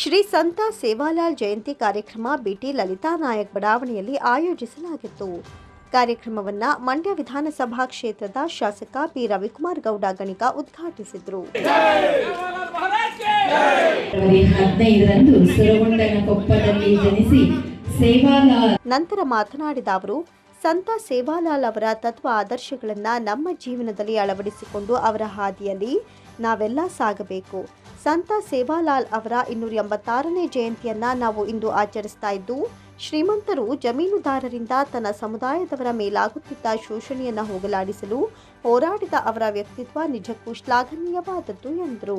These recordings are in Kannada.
ಶ್ರೀ ಸಂತ ಸೇವಾಲಾಲ್ ಜಯಂತಿ ಕಾರ್ಯಕ್ರಮ ಬಿಟಿ ಲಲಿತಾ ನಾಯಕ್ ಬಡಾವಣೆಯಲ್ಲಿ ಆಯೋಜಿಸಲಾಗಿತ್ತು. ಕಾರ್ಯಕ್ರಮವನ್ನ ಮಂಡ್ಯ ವಿಧಾನಸಭಾ ಕ್ಷೇತ್ರದ ಶಾಸಕ ಪಿ ರವಿಕುಮಾರ್ ಗೌಡ ಗಣಿಗ ಉದ್ಘಾಟಿಸಿದರು. ನಂತರ ಮಾತನಾಡಿದ ಅವರು, ಸಂತ ಸೇವಾಲಾಲ್ ಅವರ ತತ್ವ ಆದರ್ಶಗಳನ್ನು ನಮ್ಮ ಜೀವನದಲ್ಲಿ ಅಳವಡಿಸಿಕೊಂಡು ಅವರ ಹಾದಿಯಲ್ಲಿ ನಾವೆಲ್ಲ ಸಾಗಬೇಕು. ಸಂತ ಸೇವಾಲಾಲ್ ಅವರ ಇನ್ನೂರ ಎಂಬತ್ತಾರನೇ ಜಯಂತಿಯನ್ನ ನಾವು ಇಂದು ಆಚರಿಸ್ತಾ ಇದ್ದು, ಶ್ರೀಮಂತರು ಜಮೀನುದಾರರಿಂದ ತನ್ನ ಸಮುದಾಯದವರ ಮೇಲಾಗುತ್ತಿದ್ದ ಶೋಷಣೆಯನ್ನು ಹೋಗಲಾಡಿಸಲು ಹೋರಾಡಿದ ಅವರ ವ್ಯಕ್ತಿತ್ವ ನಿಜಕ್ಕೂ ಶ್ಲಾಘನೀಯವಾದದ್ದು ಎಂದರು.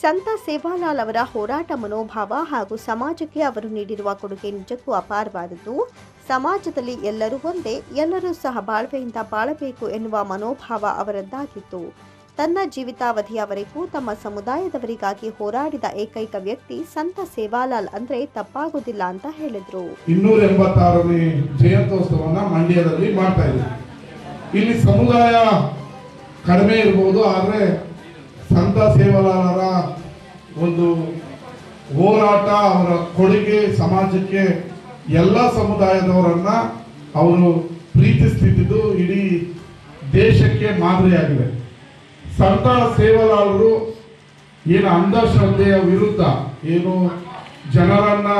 ಸಂತ ಸೇವಾಲಾಲ್ ಅವರ ಹೋರಾಟ ಮನೋಭಾವ ಹಾಗೂ ಸಮಾಜಕ್ಕೆ ಅವರು ನೀಡಿರುವ ಕೊಡುಗೆ ನಿಜಕ್ಕೂ ಅಪಾರವಾದದ್ದು. ಸಮಾಜದಲ್ಲಿ ಎಲ್ಲರೂ ಒಂದೇ, ಎಲ್ಲರೂ ಸಹ ಬಾಳ್ವೆಯಿಂದ ಬಾಳಬೇಕು ಎನ್ನುವ ಮನೋಭಾವ ಅವರದ್ದಾಗಿತ್ತು. ತನ್ನ ಜೀವಿತಾವಧಿಯವರೆಗೂ ತಮ್ಮ ಸಮುದಾಯದವರಿಗಾಗಿ ಹೋರಾಡಿದ ಏಕೈಕ ವ್ಯಕ್ತಿ ಸಂತ ಸೇವಾಲಾಲ್ ಅಂದ್ರೆ ತಪ್ಪಾಗೋದಿಲ್ಲ ಅಂತ ಹೇಳಿದ್ರು. ಇನ್ನೂರ ಎಂಬತ್ತಾರನೇ ಜಯಂತ್ಯೋತ್ಸವನ ಮಂಡ್ಯದಲ್ಲಿ ಮಾಡ್ತಾ ಇದ್ದೀವಿ ಇಲ್ಲಿ ಸಮುದಾಯ ಕಡಿಮೆ ಇರ್ಬೋದು, ಆದರೆ ಸಂತ ಸೇವಾಲಾಲರ ಒಂದು ಹೋರಾಟ, ಅವರ ಕೊಡುಗೆ ಸಮಾಜಕ್ಕೆ ಎಲ್ಲ ಸಮುದಾಯದವರನ್ನ ಅವರು ಪ್ರೀತಿಸ್ತಿದ್ದು ಇಡೀ ದೇಶಕ್ಕೆ ಮಾದರಿಯಾಗಿದೆ. ಸಂತ ಸೇವಲಾಲರು ಏನು ಅಂಧಶ್ರದ್ಧೆಯ ವಿರುದ್ಧ ಏನು ಜನರನ್ನ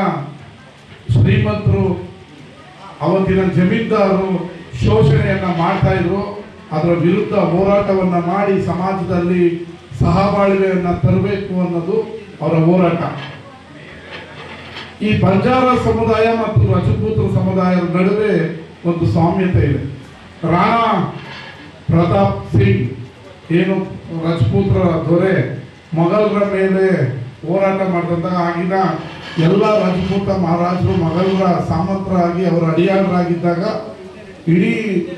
ಶ್ರೀಮಂತರು, ಅವತ್ತಿನ ಜಮೀನ್ದಾರರು ಶೋಷಣೆಯನ್ನ ಮಾಡ್ತಾ ಇದ್ರು. ಅದರ ವಿರುದ್ಧ ಹೋರಾಟವನ್ನ ಮಾಡಿ ಸಮಾಜದಲ್ಲಿ ಸಹಬಾಳ್ವೆಯನ್ನ ತರಬೇಕು ಅನ್ನೋದು ಅವರ ಹೋರಾಟ. ಈ ಬಂಜಾರ ಸಮುದಾಯ ಮತ್ತು ರಜಪೂತ್ರ ಸಮುದಾಯದ ನಡುವೆ ಒಂದು ಸಾಮ್ಯತೆ ಇದೆ. ರಾಣಾ ಪ್ರತಾಪ್ ಸಿಂಗ್ ಏನು ರಜಪೂತ್ರ ದೊರೆ ಮೊಘಲರ ಮೇಲೆ ಹೋರಾಟ ಮಾಡಿದಂತ ಆಗಿನ ಎಲ್ಲ ರಜಪೂತ ಮಹಾರಾಜರು ಮೊಘಲರ ಸಾಮಂತರಾಗಿ ಅವರ ಅಡಿಯಾಳರಾಗಿದ್ದಾಗ ಇಡೀ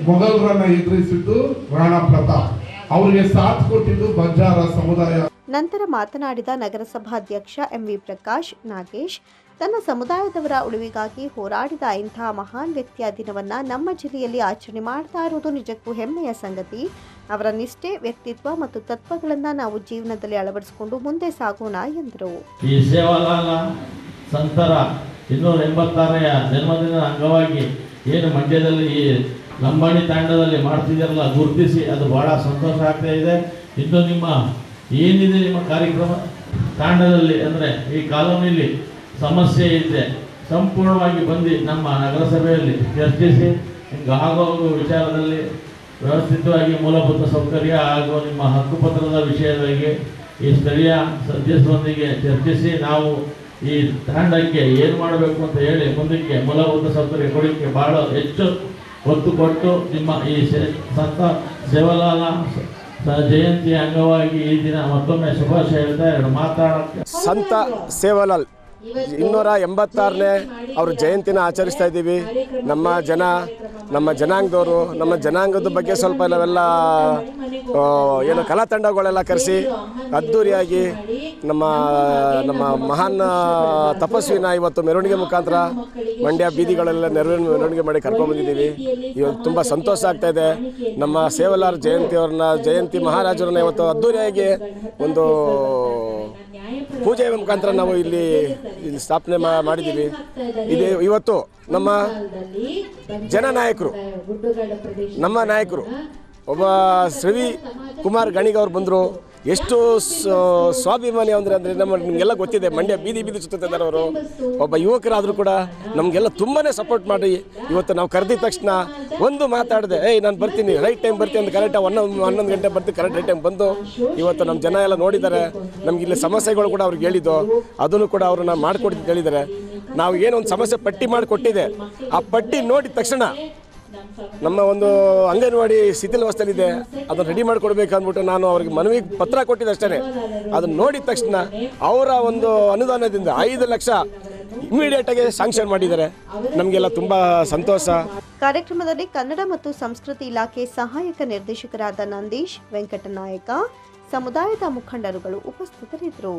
ಮೊಘಲರನ್ನ ಎದುರಿಸಿದ್ದು ರಾಣಾ ಪ್ರತಾಪ್. ಅವರಿಗೆ ಸಾಥ್ ಕೊಟ್ಟಿದ್ದು ಬಂಜಾರ ಸಮುದಾಯ. ನಂತರ ಮಾತನಾಡಿದ ನಗರಸಭಾಧ್ಯಕ್ಷ ಎಂವಿ ಪ್ರಕಾಶ್ ನಾಗೇಶ್ ತನ್ನ ಸಮುದಾಯದವರ ಉಳಿವಿಗಾಗಿ ಹೋರಾಡಿದ ಇಂಥ ಮಹಾನ್ ವ್ಯಕ್ತಿಯ ದಿನವನ್ನ ನಮ್ಮ ಜಿಲ್ಲೆಯಲ್ಲಿ ಆಚರಣೆ ಮಾಡ್ತಾ ಇರುವುದು ನಿಜಕ್ಕೂ ಹೆಮ್ಮೆಯ ಸಂಗತಿ. ಅವರ ನಿಷ್ಠೆ, ವ್ಯಕ್ತಿತ್ವ ಮತ್ತು ತತ್ವಗಳನ್ನು ನಾವು ಜೀವನದಲ್ಲಿ ಅಳವಡಿಸಿಕೊಂಡು ಮುಂದೆ ಸಾಗೋಣ ಎಂದರು. ಈ ಸಂತರ ಇನ್ನೂರ ಎಂಬತ್ತಾರನೆಯ ಜನ್ಮದಿನದ ಅಂಗವಾಗಿ ಏನು ಮಂಡ್ಯದಲ್ಲಿ ಈ ಲಂಬಾಣಿ ತಾಂಡದಲ್ಲಿ ಮಾಡ್ತಿದ್ದಾರಲ್ಲ, ಗುರುತಿಸಿ ಅದು ಬಹಳ ಸಂತೋಷ ಆಗ್ತಾ ಇದೆ. ಇನ್ನು ನಿಮ್ಮ ಏನಿದೆ ನಿಮ್ಮ ಕಾರ್ಯಕ್ರಮ ತಾಂಡದಲ್ಲಿ ಅಂದರೆ ಈ ಕಾಲೋನಿಯಲ್ಲಿ ಸಮಸ್ಯೆ ಇದೆ ಸಂಪೂರ್ಣವಾಗಿ ಬಂದು ನಮ್ಮ ನಗರಸಭೆಯಲ್ಲಿ ಚರ್ಚಿಸಿ, ನಿಮ್ಗೆ ವಿಚಾರದಲ್ಲಿ ವ್ಯವಸ್ಥಿತವಾಗಿ ಮೂಲಭೂತ ಸೌಕರ್ಯ ಹಾಗೂ ನಿಮ್ಮ ಹಕ್ಕುಪತ್ರದ ವಿಷಯದಲ್ಲಿ ಈ ಸ್ಥಳೀಯ ಸದಸ್ಯರೊಂದಿಗೆ ಚರ್ಚಿಸಿ, ನಾವು ಈ ತಾಂಡಕ್ಕೆ ಏನು ಮಾಡಬೇಕು ಅಂತ ಹೇಳಿ ಮುಂದಕ್ಕೆ ಮೂಲಭೂತ ಸೌಕರ್ಯ ಕೊಡಲಿಕ್ಕೆ ಬಹಳ ಹೆಚ್ಚು ಒತ್ತು ಕೊಟ್ಟು ನಿಮ್ಮ ಈ ಸಂತ ಸೇವಲಾಲ ಜಯಂತಿ ಅಂಗವಾಗಿ ಈ ದಿನ ಮತ್ತೊಮ್ಮೆ ಶುಭಾಶಯ ಹೇಳ್ತಾ ಎರಡು ಸಂತ ಸೇವಲಾಲ್ ಇನ್ನೂರ ಎಂಬತ್ತಾರನೇ ಅವ್ರ ಜಯಂತಿನ ಆಚರಿಸ್ತಾ ಇದ್ದೀವಿ. ನಮ್ಮ ಜನ ನಮ್ಮ ಜನಾಂಗದವರು ನಮ್ಮ ಜನಾಂಗದ ಬಗ್ಗೆ ಸ್ವಲ್ಪ ನಾವೆಲ್ಲ ಏನು ಕಲಾ ತಂಡಗಳೆಲ್ಲ ಕರೆಸಿ ಅದ್ಧೂರಿಯಾಗಿ ನಮ್ಮ ನಮ್ಮ ಮಹಾನ್ ತಪಸ್ವಿನ ಇವತ್ತು ಮೆರವಣಿಗೆ ಮುಖಾಂತರ ಮಂಡ್ಯ ಬೀದಿಗಳೆಲ್ಲ ನೆರವಿನ ಮೆರವಣಿಗೆ ಮಾಡಿ ಕರ್ಕೊಂಡ್ಬಂದಿದ್ದೀವಿ ಇವತ್ತು ತುಂಬ ಸಂತೋಷ ಆಗ್ತಾ ಇದೆ. ನಮ್ಮ ಸೇವಲಾರ್ ಜಯಂತಿಯವ್ರನ್ನ ಜಯಂತಿ ಮಹಾರಾಜರನ್ನ ಇವತ್ತು ಅದ್ಧೂರಿಯಾಗಿ ಒಂದು ಪೂಜೆ ಮುಖಾಂತರ ನಾವು ಇಲ್ಲಿ ಇಲ್ಲಿ ಸ್ಥಾಪನೆ ಮಾಡಿದ್ದೀವಿ. ಇದು ಇವತ್ತು ನಮ್ಮ ಜನ ನಾಯಕರು ನಮ್ಮ ನಾಯಕರು, ಒಬ್ಬ ಶ್ರವಿ ಕುಮಾರ್ ಗಣಿಗವ್ರು ಬಂದರು. ಎಷ್ಟು ಸ್ವಾಭಿಮಾನಿ ಅಂದರೆ ಅಂದರೆ ನಮ್ಮ ನಿಮಗೆಲ್ಲ ಗೊತ್ತಿದೆ, ಮಂಡ್ಯ ಬೀದಿ ಬೀದಿ ಸುತ್ತಿದ್ದಾರೆ ಅವರು. ಒಬ್ಬ ಯುವಕರಾದರೂ ಕೂಡ ನಮಗೆಲ್ಲ ತುಂಬಾ ಸಪೋರ್ಟ್ ಮಾಡಿ ಇವತ್ತು ನಾವು ಕರೆದಿದ ತಕ್ಷಣ ಒಂದು ಮಾತಾಡಿದೆ, ಏಯ್, ನಾನು ಬರ್ತೀನಿ ರೈಟ್ ಟೈಮ್ ಬರ್ತೀನಿ ಅಂತ ಕರೆಕ್ಟಾಗಿ ಹನ್ನೊಂದು ಹನ್ನೊಂದು ಗಂಟೆ ಬರ್ತೀನಿ ಕರೆಕ್ಟ್ ರೈಟ್ ಟೈಮ್ ಬಂದು ಇವತ್ತು ನಮ್ಮ ಜನ ಎಲ್ಲ ನೋಡಿದ್ದಾರೆ. ನಮ್ಗೆ ಇಲ್ಲಿ ಸಮಸ್ಯೆಗಳು ಕೂಡ ಅವ್ರಿಗೆ ಹೇಳಿದ್ದು. ಅದನ್ನು ಕೂಡ ಅವ್ರನ್ನ ಮಾಡಿಕೊಡ್ತಿದ್ದು ಹೇಳಿದ್ದಾರೆ ನಾವು ಏನೊಂದು ಸಮಸ್ಯೆ ಪಟ್ಟಿ ಮಾಡಿ ಕೊಟ್ಟಿದೆ ಆ ಪಟ್ಟಿ ನೋಡಿದ ತಕ್ಷಣ ನಮ್ಮ ಒಂದು ಅಂಗನವಾಡಿ ಶಿಥಿಲಾವಸ್ಥೆಯಲ್ಲಿದೆ ಅದನ್ನು ರೆಡಿ ಮಾಡಿಕೊಡ್ಬೇಕು ಅಂದ್ಬಿಟ್ಟು ನಾನು ಅವ್ರಿಗೆ ಮನವಿ ಪತ್ರ ಕೊಟ್ಟಿದ್ದೆ ಅಷ್ಟೇ ಅದನ್ನು ನೋಡಿದ ತಕ್ಷಣ ಅವರ ಒಂದು ಅನುದಾನದಿಂದ ಐದು ಲಕ್ಷ ಇಮಿಡಿಯೇಟ್ ಆಗಿ ಸ್ಯಾಂಕ್ಷನ್ ಮಾಡಿದ್ದಾರೆ. ನಮಗೆಲ್ಲ ತುಂಬ ಸಂತೋಷ. ಕಾರ್ಯಕ್ರಮದಲ್ಲಿ ಕನ್ನಡ ಮತ್ತು ಸಂಸ್ಕೃತಿ ಇಲಾಖೆ ಸಹಾಯಕ ನಿರ್ದೇಶಕರಾದ ನಂದೀಶ್ ವೆಂಕಟನಾಯಕ, ಸಮುದಾಯದ ಮುಖಂಡರುಗಳು ಉಪಸ್ಥಿತರಿದ್ದರು.